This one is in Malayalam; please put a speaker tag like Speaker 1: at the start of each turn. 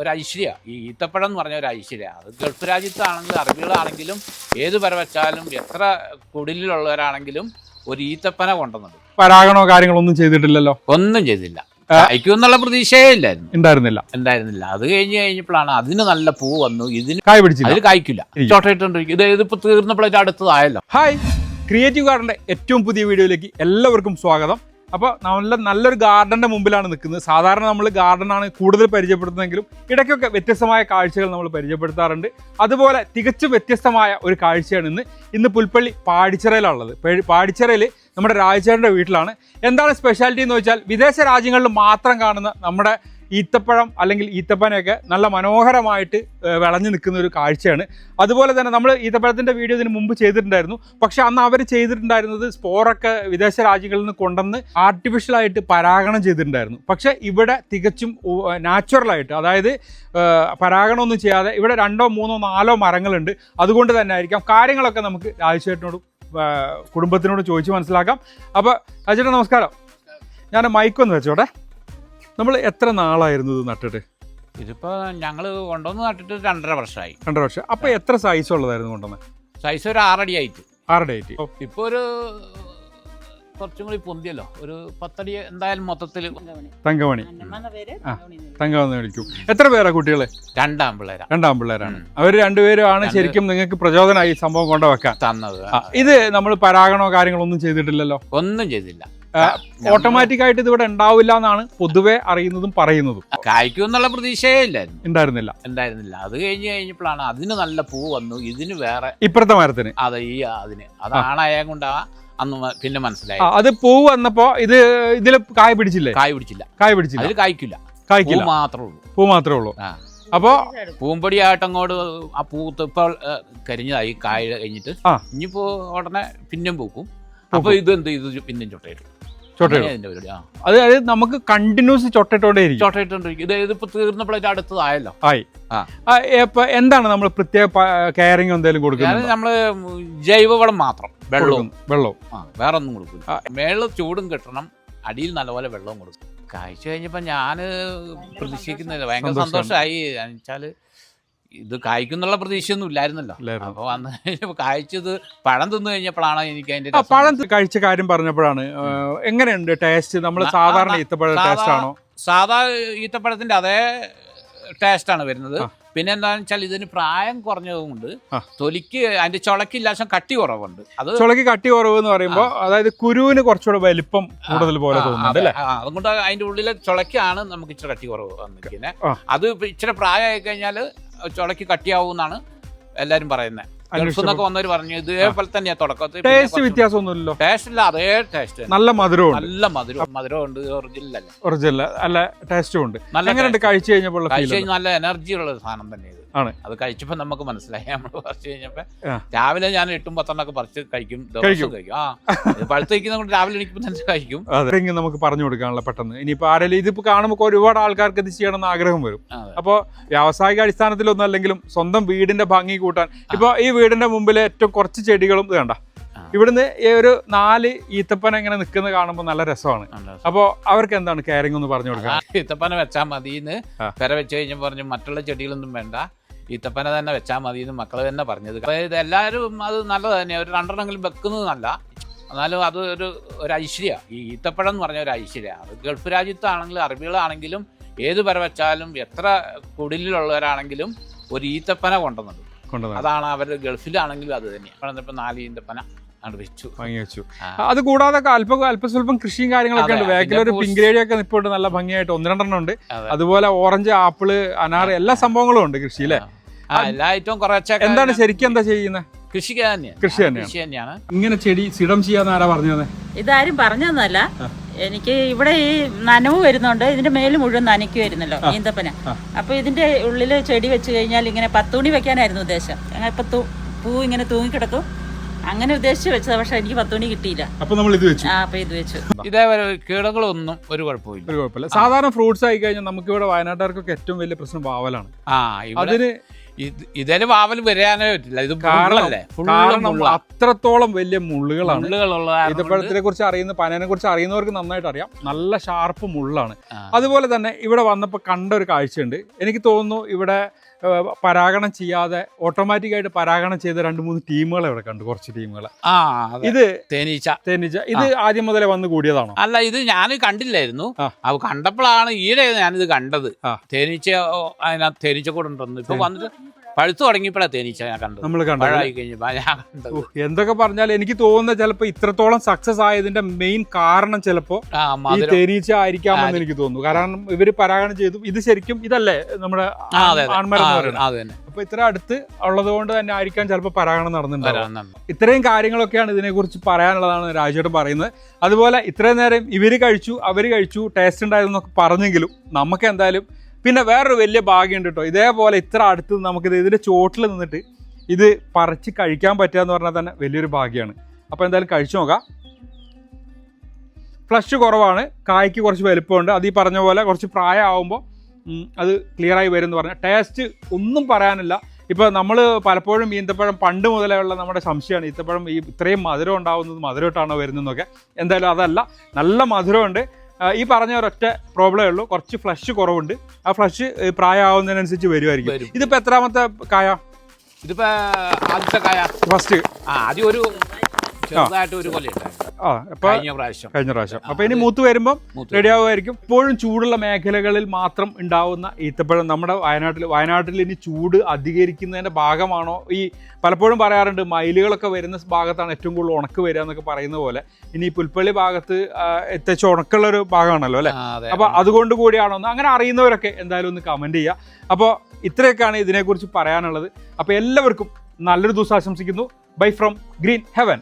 Speaker 1: ഒരു ഐശ്വര്യ ഈ ഈത്തപ്പഴം എന്ന് പറഞ്ഞ ഒരു ഐശ്വര്യ അത് ഗൾഫ് രാജ്യത്താണെങ്കിലും അറബികളാണെങ്കിലും ഏത് പരവച്ചാലും എത്ര കുടിലുള്ളവരാണെങ്കിലും ഒരു ഈത്തപ്പന കൊണ്ടുവന്നത്
Speaker 2: പരാഗണോ കാര്യങ്ങളൊന്നും ചെയ്തിട്ടില്ലല്ലോ?
Speaker 1: ഒന്നും ചെയ്തില്ല. അയക്കുമെന്നുള്ള പ്രതീക്ഷയേ ഇല്ലായിരുന്നു.
Speaker 2: ഉണ്ടായിരുന്നില്ല.
Speaker 1: ഉണ്ടായിരുന്നില്ല. അത് കഴിഞ്ഞ് കഴിഞ്ഞപ്പോഴാണ് അതിന് നല്ല പൂ വന്നു. ഇതിന്
Speaker 2: കായ് പിടിച്ചില്ല.
Speaker 1: അതിൽ കായ്ക്കില്ല.
Speaker 2: ഇല്ല.
Speaker 1: ചോട്ടയിട്ടോണ്ടിരിക്കും ഇത് ഇതിപ്പോ തീർന്നപ്പോഴേക്കും അടുത്തതായല്ലോ.
Speaker 2: ഹായ്. ക്രിയേറ്റീവ് ഗാർഡന്റെ ഏറ്റവും പുതിയ വീഡിയോയിലേക്ക് എല്ലാവർക്കും സ്വാഗതം. അപ്പോൾ നല്ല നല്ലൊരു ഗാർഡന്റെ മുമ്പിലാണ് നിൽക്കുന്നത്. സാധാരണ നമ്മൾ ഗാർഡനാണ് കൂടുതൽ പരിചയപ്പെടുത്തുന്നതെങ്കിലും ഇടയ്ക്കൊക്കെ വ്യത്യസ്തമായ കാഴ്ചകൾ നമ്മൾ പരിചയപ്പെടുത്താറുണ്ട്. അതുപോലെ തികച്ചും വ്യത്യസ്തമായ ഒരു കാഴ്ചയാണ് ഇന്ന്. ഇന്ന് പുൽപ്പള്ളി പാടിച്ചിറയിലുള്ളത് പാടിച്ചിറയിൽ നമ്മുടെ രാജചേട്ടന്റെ വീട്ടിലാണ്. എന്താണ് സ്പെഷ്യാലിറ്റി എന്ന് വെച്ചാൽ വിദേശ രാജ്യങ്ങളിൽ മാത്രം കാണുന്ന നമ്മുടെ ഈത്തപ്പഴം അല്ലെങ്കിൽ ഈത്തപ്പനയൊക്കെ നല്ല മനോഹരമായിട്ട് വിളഞ്ഞു നിൽക്കുന്ന ഒരു കാഴ്ചയാണ്. അതുപോലെ തന്നെ നമ്മൾ ഈത്തപ്പഴത്തിന്റെ വീഡിയോ ഇതിന് മുമ്പ് ചെയ്തിട്ടുണ്ടായിരുന്നു. പക്ഷേ അന്ന് അവർ ചെയ്തിട്ടുണ്ടായിരുന്നത് സ്പോറൊക്കെ വിദേശ രാജ്യങ്ങളിൽ നിന്ന് കൊണ്ടുവന്ന് ആർട്ടിഫിഷ്യലായിട്ട് പരാഗണം ചെയ്തിട്ടുണ്ടായിരുന്നു. പക്ഷേ ഇവിടെ തികച്ചും നാച്ചുറലായിട്ട് അതായത് പരാഗണമൊന്നും ചെയ്യാതെ ഇവിടെ രണ്ടോ മൂന്നോ നാലോ മരങ്ങളുണ്ട്. അതുകൊണ്ട് തന്നെ ആയിരിക്കാം. കാര്യങ്ങളൊക്കെ നമുക്ക് രാജേട്ടനോട് കുടുംബത്തിനോട് ചോദിച്ച് മനസ്സിലാക്കാം. അപ്പോൾ രാജേട്ടൻ നമസ്കാരം. ഞാൻ മൈക്കൊന്ന് വെച്ചോട്ടെ. നമ്മൾ എത്ര നാളായിരുന്നു ഇത് നട്ടിട്ട്?
Speaker 1: ഇതിപ്പോ ഞങ്ങൾ കൊണ്ടുവന്ന് നട്ടിട്ട് രണ്ടര വർഷമായി
Speaker 2: രണ്ടര വർഷം. അപ്പോൾ എത്ര സൈസ് ഉള്ളതായിരുന്നു കൊണ്ടുവന്ന?
Speaker 1: സൈസ് ഒരു ആറടി ആയിട്ട്.
Speaker 2: ആറടി ആയിട്ട്.
Speaker 1: ഇപ്പൊ ഒരു കുറച്ചും കൂടി പൊന്തിയല്ലോ. ഒരു പത്തടി എന്തായാലും മൊത്തത്തിൽ
Speaker 2: തങ്കമണി.
Speaker 3: തങ്കമണി.
Speaker 2: തങ്കമെന്ന് വിളിക്കും. എത്ര പേരാ കുട്ടികൾ?
Speaker 1: രണ്ടാം പിള്ളേരാ.
Speaker 2: രണ്ടാം പിള്ളേരാണ്.
Speaker 1: അവർ
Speaker 2: അവർ രണ്ടുപേരുമാണ്
Speaker 1: രണ്ട്.
Speaker 2: ശരിക്കും നിങ്ങൾക്ക് പ്രചോദനമായി സംഭവം കൊണ്ടുവെക്കാൻ.
Speaker 1: തന്നത്.
Speaker 2: ഇത് നമ്മൾ പരാഗണോ കാര്യങ്ങളോ ഒന്നും ചെയ്തിട്ടില്ലല്ലോ?
Speaker 1: ഒന്നും ചെയ്തില്ല.
Speaker 2: ഓട്ടോമാറ്റിക് ആയിട്ട് ഇതിവിടെ ഉണ്ടാവില്ല എന്നാണ് പൊതുവെ അറിയുന്നതും പറയുന്നതും.
Speaker 1: കായ്ക്കും എന്നുള്ള പ്രതീക്ഷയേ ഇല്ലായിരുന്നു
Speaker 2: ഉണ്ടായിരുന്നില്ല.
Speaker 1: ഉണ്ടായിരുന്നില്ല. അത് കഴിഞ്ഞ് കഴിഞ്ഞപ്പോഴാണ് അതിന് നല്ല പൂ വന്നു. ഇതിന് വേറെ
Speaker 2: ഇപ്പുറത്തെ മരത്തിന്.
Speaker 1: അതെ ഈ അതിന്. അതാണായ കൊണ്ടാ അന്ന് പിന്നെ മനസ്സിലായി
Speaker 2: അത് പൂ വന്നപ്പോ ഇത് ഇതിൽ കായ പിടിച്ചില്ലേ?
Speaker 1: കായ പിടിച്ചില്ല.
Speaker 2: കായ പിടിച്ചില്ല.
Speaker 1: അതിൽ കായ്ക്കില്ല.
Speaker 2: കായ്ക്കില്ല.
Speaker 1: മാത്രമേ ഉള്ളൂ.
Speaker 2: പൂ മാത്രമേ ഉള്ളൂ. അപ്പോ
Speaker 1: പൂമ്പൊടിയായിട്ട് അങ്ങോട്ട് ആ പൂത്ത് ഇപ്പോൾ കരിഞ്ഞതായി. കായ കഴിഞ്ഞിട്ട്. ഇനിയിപ്പോ ഉടനെ പിന്നെയും പൂക്കും. അപ്പൊ ഇത് എന്ത് ഇത് പിന്നെയും ചൊട്ടയിട്ടു.
Speaker 2: ചൊട്ടയിടും
Speaker 1: അതിന്റെ പരിപാടി ആ.
Speaker 2: അത് അത് നമുക്ക് കണ്ടിന്യൂസ് ചൊട്ടയിട്ടോടെ ഇരിക്കും.
Speaker 1: ചൊട്ടയിട്ടുണ്ടിരിക്കും ഇത് ഇതിപ്പോ തീർന്നപ്പോഴേക്കും അടുത്തതായല്ലോ.
Speaker 2: ആയി. ഇപ്പൊ എന്താണ് നമ്മൾ പ്രത്യേക കെയറിങ് എന്തെങ്കിലും
Speaker 1: ഞാൻ
Speaker 2: കൊടുക്കുന്നത്
Speaker 1: നമ്മൾ ജൈവവളം മാത്രം വെള്ളവും.
Speaker 2: വെള്ളവും.
Speaker 1: വേറെ ഒന്നും കൊടുക്കില്ല
Speaker 2: മേള
Speaker 1: മേളിൽ ചൂടും കിട്ടണം അടിയിൽ നല്ലപോലെ വെള്ളവും കൊടുക്കും. കാഴ്ച കഴിഞ്ഞപ്പോ ഞാൻ പ്രതീക്ഷിക്കുന്നില്ല. ഭയങ്കര. സന്തോഷമായി എന്നുവെച്ചാൽ ഇത് കായ്ക്കുന്നുള്ള പ്രതീക്ഷയൊന്നും ഇല്ലായിരുന്നല്ലോ
Speaker 2: ഇല്ലായിരുന്നു.
Speaker 1: അപ്പൊ വന്ന് കഴിഞ്ഞപ്പോ കായ്ച്ചത് പഴം തിന്നു കഴിഞ്ഞപ്പോഴാണ് എനിക്ക് അതിന്റെ
Speaker 2: ആ
Speaker 1: രസം
Speaker 2: പഴം കഴിച്ച കാര്യം പറഞ്ഞപ്പോഴാണ് ആ, എങ്ങനെയുണ്ട് ടേസ്റ്റ് നമ്മൾ സാധാരണ
Speaker 1: ആ,
Speaker 2: ഈത്തപ്പഴ
Speaker 1: സാധാ-
Speaker 2: ടേസ്റ്റ് ആണോ
Speaker 1: സാധാ ഈത്തപ്പഴത്തിന്റെ അതേ ടേസ്റ്റ് ആണ് വരുന്നത്
Speaker 2: ആ.
Speaker 1: പിന്നെ എന്താണെന്ന് വെച്ചാൽ ഇതിന് പ്രായം കുറഞ്ഞതുകൊണ്ട്
Speaker 2: ആ.
Speaker 1: തൊലിക്ക് അതിന്റെ ചുളക്ക് ഇല്ലാശം കട്ടി കുറവുണ്ട് അത്
Speaker 2: ചുളക്ക് കട്ടി കുറവ് എന്ന് പറയുമ്പോൾ അതായത് കുരുവിന് കുറച്ചുകൂടെ വലിപ്പം കൂടുതൽ പോലെ
Speaker 1: ആ,
Speaker 2: തോന്നുന്നുണ്ട്
Speaker 1: അതെ.
Speaker 2: അല്ലേ
Speaker 1: ആ, അതുകൊണ്ട് അതിന്റെ ഉള്ളിലെ ചുളക്കാണ് നമുക്ക് ഇച്ചിരി കട്ടി കുറവ് വന്നിരിക്കുന്നത്
Speaker 2: ആ.
Speaker 1: അത് ഇപ്പൊ ഇച്ചിരി പ്രായമായി കഴിഞ്ഞാൽ ചുളക്ക് കട്ടിയാവും എന്നാണ് എല്ലാവരും പറയുന്നത്. പറഞ്ഞു ഇതേപോലെ തന്നെയാ തുടക്കത്തിൽ.
Speaker 2: ടേസ്റ്റ് വ്യത്യാസമൊന്നുമില്ലല്ലോ.
Speaker 1: ടേസ്റ്റ് ഇല്ല അതേ ടേസ്റ്റ്
Speaker 2: നല്ല മധുരവും
Speaker 1: നല്ല മധുരം മധുരം ഉണ്ട് ഒറിജിനൽ അല്ല.
Speaker 2: ഒറിജിനൽ ടേസ്റ്റും ഉണ്ട്.
Speaker 1: നല്ല
Speaker 2: എങ്ങനെയുണ്ട് കഴിച്ചു കഴിഞ്ഞപ്പോൾ
Speaker 1: നല്ല എനർജി ഉള്ള ഒരു സാധനം തന്നെ ഇത്.
Speaker 2: ആണ്.
Speaker 1: അത് കഴിച്ചപ്പോ നമുക്ക് മനസ്സിലായി. നമ്മൾ പറിച്ചു കഴിഞ്ഞപ്പോ
Speaker 2: ആ.
Speaker 1: രാവിലെ ഞാൻ എട്ടും പത്തെണ്ണൊക്കെ പറിച്ച് കഴിക്കും
Speaker 2: കഴിക്കും.
Speaker 1: കഴിക്കും. ആ ഇത് പഴുത്ത് കഴിക്കുന്ന കൊണ്ട് രാവിലെ എനിക്ക് തന്നെ കഴിക്കും.
Speaker 2: നമുക്ക് പറഞ്ഞു കൊടുക്കാനുള്ള പെട്ടെന്ന്. ഇനിയിപ്പോൾ ആരെങ്കിലും ഇതിപ്പോൾ കാണുമ്പോൾ ഒരുപാട് ആൾക്കാർക്ക് ഇത് ചെയ്യണം എന്ന് ആഗ്രഹം വരും. അപ്പോൾ വ്യാവസായിക അടിസ്ഥാനത്തിലൊന്നും അല്ലെങ്കിലും സ്വന്തം വീടിന്റെ ഭംഗി കൂട്ടാൻ. ഇപ്പോൾ ഈ വീടിന്റെ മുമ്പിൽ ഏറ്റവും കുറച്ച് ചെടികളും ഇത് കണ്ട. ഇവിടുന്ന് ഈ ഒരു നാല് ഈത്തപ്പന ഇങ്ങനെ നിൽക്കുന്നത് കാണുമ്പോൾ നല്ല രസമാണ്. അപ്പോൾ അവർക്ക് എന്താണ് കെയറിംഗ് ഒന്ന് പറഞ്ഞു കൊടുക്കുക
Speaker 1: ഈത്തപ്പന വെച്ചാൽ മതിന്ന്
Speaker 2: എന്ന്
Speaker 1: പെര വെച്ച് കഴിഞ്ഞാൽ പറഞ്ഞു മറ്റുള്ള ചെടികളൊന്നും വേണ്ട. ഈത്തപ്പന തന്നെ വെച്ചാൽ മതി എന്ന് മക്കൾ തന്നെ പറഞ്ഞത്. അതായത് എല്ലാവരും അത് നല്ലത് തന്നെയാണ് ഒരു രണ്ടെണ്ണെങ്കിലും വെക്കുന്നത് നല്ല. എന്നാലും അത് ഒരു ഒരു ഐശ്വര്യ. ഈ ഈത്തപ്പഴം എന്ന് പറഞ്ഞ ഒരു ഐശ്വര്യ. അത് ഗൾഫ് രാജ്യത്താണെങ്കിലും അറബികളാണെങ്കിലും ഏത് പര വെച്ചാലും എത്ര കുടിലുള്ളവരാണെങ്കിലും ഒരു ഈത്തപ്പന കൊണ്ടുവന്നത്. അതാണ് അവരുടെ ഗൾഫിലാണെങ്കിലും അത് തന്നെയാണ് ഇപ്പം നാലിന്റെ പന വെച്ചു.
Speaker 2: ഭംഗി വെച്ചു. അത് കൂടാതെ അല്പം അല്പസ്വല്പം കൃഷിയും കാര്യങ്ങളൊക്കെ ഉണ്ട്. ബാക്കിൽ ഒരു
Speaker 1: പിന്നെ
Speaker 2: ഒക്കെ ഇപ്പോൾ നല്ല ഭംഗിയായിട്ട് ഒന്ന് രണ്ടെണ്ണം ഉണ്ട്. അതുപോലെ ഓറഞ്ച് ആപ്പിൾ അനാറ് എല്ലാ സംഭവങ്ങളും ഉണ്ട് കൃഷി അല്ലേ
Speaker 1: ആ എല്ലാ ഐറ്റവും കുറച്ചൊക്കെ
Speaker 2: എന്താണ് ശരിക്കും എന്താ ചെയ്യുന്നത്
Speaker 1: കൃഷി തന്നെയാണ്.
Speaker 2: കൃഷി തന്നെയാണ്. ഇങ്ങനെ ചെടി സിടം ചെയ്യാന്ന് ആരാ പറഞ്ഞു തന്നെ?
Speaker 3: ഇതാരും പറഞ്ഞതൊന്നല്ല എനിക്ക് ഇവിടെ ഈ നനവ് വരുന്നുണ്ട് ഇതിന്റെ മേൽ മുഴുവൻ നനയ്ക്കുമായിരുന്നല്ലോ വരുന്നല്ലോ ഈന്തപ്പന. അപ്പൊ ഇതിന്റെ ഉള്ളിൽ ചെടി വെച്ച് കഴിഞ്ഞാൽ ഇങ്ങനെ പത്തുണി വെക്കാനായിരുന്നു ഉദ്ദേശം. അങ്ങനെ ഇപ്പൊ പൂ ഇങ്ങനെ തൂങ്ങിക്കിടക്കും. അങ്ങനെ ഉദ്ദേശിച്ച് വെച്ചത് പക്ഷെ എനിക്ക് പത്തുണി കിട്ടിയില്ല.
Speaker 2: അപ്പൊ നമ്മൾ ഇത് വെച്ചു.
Speaker 3: ആ അപ്പൊ ഇത് വെച്ചു.
Speaker 1: ഇതേപോലെ കീടങ്ങളൊന്നും ഒരു കുഴപ്പമില്ല
Speaker 2: ഒരു കുഴപ്പമില്ല. സാധാരണ ഫ്രൂട്ട്സ് ആയി കഴിഞ്ഞാൽ നമുക്ക് ഇവിടെ വയനാട്ടുകാർക്കൊക്കെ ഏറ്റവും വലിയ പ്രശ്നം വാവലാണ്.
Speaker 1: ആ ഇവിടെ
Speaker 2: അതിന്
Speaker 1: ഇത് ഇതിൽ വാവൽ വരാനേ പറ്റില്ല. ഇത്
Speaker 2: കാരണം അത്രത്തോളം വലിയ മുള്ളുകളാണ്. ഇതിപ്പഴത്തിനെ കുറിച്ച് അറിയുന്ന പനനെ കുറിച്ച് അറിയുന്നവർക്ക് നന്നായിട്ട് അറിയാം. നല്ല ഷാർപ്പ് മുള്ളാണ്. അതുപോലെ തന്നെ ഇവിടെ വന്നപ്പോൾ കണ്ട ഒരു കാഴ്ചയുണ്ട്. എനിക്ക് തോന്നുന്നു ഇവിടെ പരാഗണം ചെയ്യാതെ ഓട്ടോമാറ്റിക് ആയിട്ട് പരാഗണം ചെയ്ത രണ്ട് മൂന്ന് ടീമുകൾ ഇവിടെ കണ്ടു. കുറച്ച് ടീമുകൾ
Speaker 1: ആ
Speaker 2: ഇത്
Speaker 1: തേനീച്ച.
Speaker 2: തേനീച്ച. ഇത് ആദ്യം മുതലേ വന്ന് കൂടിയതാണോ?
Speaker 1: അല്ല ഇത് ഞാൻ കണ്ടില്ലായിരുന്നു. അത് കണ്ടപ്പോഴാണ് ഈയിടെ ഞാനിത് കണ്ടത്. തേനീച്ച അതിനകത്ത് തേനീച്ച കൂടെ ഉണ്ടെന്ന് ഇപ്പൊ വന്നിട്ട് പഴുത്തു തുടങ്ങിയപ്പോഴാണ് തേനീച്ച ഞാൻ കണ്ടത്.
Speaker 2: നമ്മൾ കണ്ടത്
Speaker 1: പഴമായി കഴിഞ്ഞപ്പോ ഞാൻ കണ്ടത്.
Speaker 2: എന്തൊക്കെ പറഞ്ഞാൽ എനിക്ക് തോന്നുന്നത് ചിലപ്പോൾ ഇത്രത്തോളം സക്സസ് ആയതിന്റെ മെയിൻ കാരണം
Speaker 1: ചിലപ്പോ
Speaker 2: ഈ തേനീച്ച ആയിരിക്കാമെന്ന് എനിക്ക് തോന്നുന്നു. കാരണം ഇവർ പരാഗണം ചെയ്തു. ഇത് ശരിക്കും ഇതല്ലേ? നമ്മുടെ. ആൺമരം അപ്പൊ ഇത്ര അടുത്ത് ഉള്ളത് കൊണ്ട് തന്നെ ആയിരിക്കാം ചിലപ്പോൾ പരാഗണം
Speaker 1: നടന്നിട്ടുണ്ടാവും
Speaker 2: ഇത്രയും കാര്യങ്ങളൊക്കെയാണ് ഇതിനെക്കുറിച്ച് പറയാനുള്ളതാണ് രാജേട്ടൻ പറയുന്നത്. അതുപോലെ ഇത്രയും നേരം ഇവർ കഴിച്ചു അവർ കഴിച്ചു ടേസ്റ്റ് ഉണ്ടായിരുന്നൊക്കെ പറഞ്ഞെങ്കിലും നമുക്ക് എന്തായാലും പിന്നെ വേറൊരു വലിയ ഭാഗ്യമുണ്ട് കേട്ടോ ഇതേപോലെ ഇത്ര അടുത്ത് നമുക്കിത് ഇതിന്റെ ചോട്ടിൽ നിന്നിട്ട് ഇത് പറിച്ച് കഴിക്കാൻ പറ്റുക എന്ന് പറഞ്ഞാൽ തന്നെ വലിയൊരു ഭാഗ്യമാണ്. അപ്പോൾ എന്തായാലും കഴിച്ചു നോക്കാം. ഫ്ലഷ് കുറവാണ്. കായ്ക്ക് കുറച്ച് വലുപ്പമുണ്ട്. അത് ഈ പറഞ്ഞ പോലെ കുറച്ച് പ്രായമാകുമ്പോൾ അത് ക്ലിയറായി വരും എന്ന് പറഞ്ഞാൽ ടേസ്റ്റ് ഒന്നും പറയാനില്ല. ഇപ്പോൾ നമ്മൾ പലപ്പോഴും ഈന്തപ്പഴം പണ്ട് മുതലേ ഉള്ള നമ്മുടെ സംശയമാണ്. ഈന്തപ്പഴം ഈ ഇത്രയും മധുരം ഉണ്ടാവുന്നത് മധുരമായിട്ടാണോ വരുന്നതെന്നൊക്കെ. എന്തായാലും അതല്ല. നല്ല മധുരമുണ്ട്. ഈ പറഞ്ഞ ഒരൊറ്റ പ്രോബ്ലമേ ഉള്ളൂ കുറച്ച് ഫ്ലഷ് കുറവുണ്ട്. ആ ഫ്ലഷ് പ്രായമാവുന്നതിനനുസരിച്ച് വരുമായിരിക്കും ഇതിപ്പോ എത്രാമത്തെ കായ?
Speaker 1: ഇതിപ്പോ ആദ്യത്തെ കായ.
Speaker 2: ഫസ്റ്റ്
Speaker 1: ആദ്യം ഒരു ചെറുതായിട്ട് ഒരു കൊല
Speaker 2: ആ അപ്പോൾ
Speaker 1: കഴിഞ്ഞ പ്രാവശ്യം.
Speaker 2: കഴിഞ്ഞ പ്രാവശ്യം. അപ്പോൾ ഇനി മൂത്ത് വരുമ്പം
Speaker 1: മൂത്ത്
Speaker 2: റെഡി ആവുമായിരിക്കും. ഇപ്പോഴും ചൂടുള്ള മേഖലകളിൽ മാത്രം ഉണ്ടാവുന്ന ഈത്തപ്പഴം നമ്മുടെ വയനാട്ടിൽ വയനാട്ടിൽ ഇനി ചൂട് അധികരിക്കുന്നതിന്റെ ഭാഗമാണോ? ഈ പലപ്പോഴും പറയാറുണ്ട് മയിലുകളൊക്കെ വരുന്ന ഭാഗത്താണ് ഏറ്റവും കൂടുതൽ ഉണക്ക് വരിക എന്നൊക്കെ പറയുന്ന പോലെ. ഇനി പുൽപ്പള്ളി ഭാഗത്ത് എത്തിച്ച ഉണക്കുള്ള ഒരു ഭാഗമാണല്ലോ അല്ലെ? അപ്പൊ അതുകൊണ്ട് കൂടിയാണോ അങ്ങനെ അറിയുന്നവരൊക്കെ എന്തായാലും ഒന്ന് കമന്റ് ചെയ്യുക. അപ്പോൾ ഇത്രയൊക്കെയാണ് ഇതിനെക്കുറിച്ച് പറയാനുള്ളത്. അപ്പോൾ എല്ലാവർക്കും നല്ലൊരു ദിവസം ആശംസിക്കുന്നു. Bye from green heaven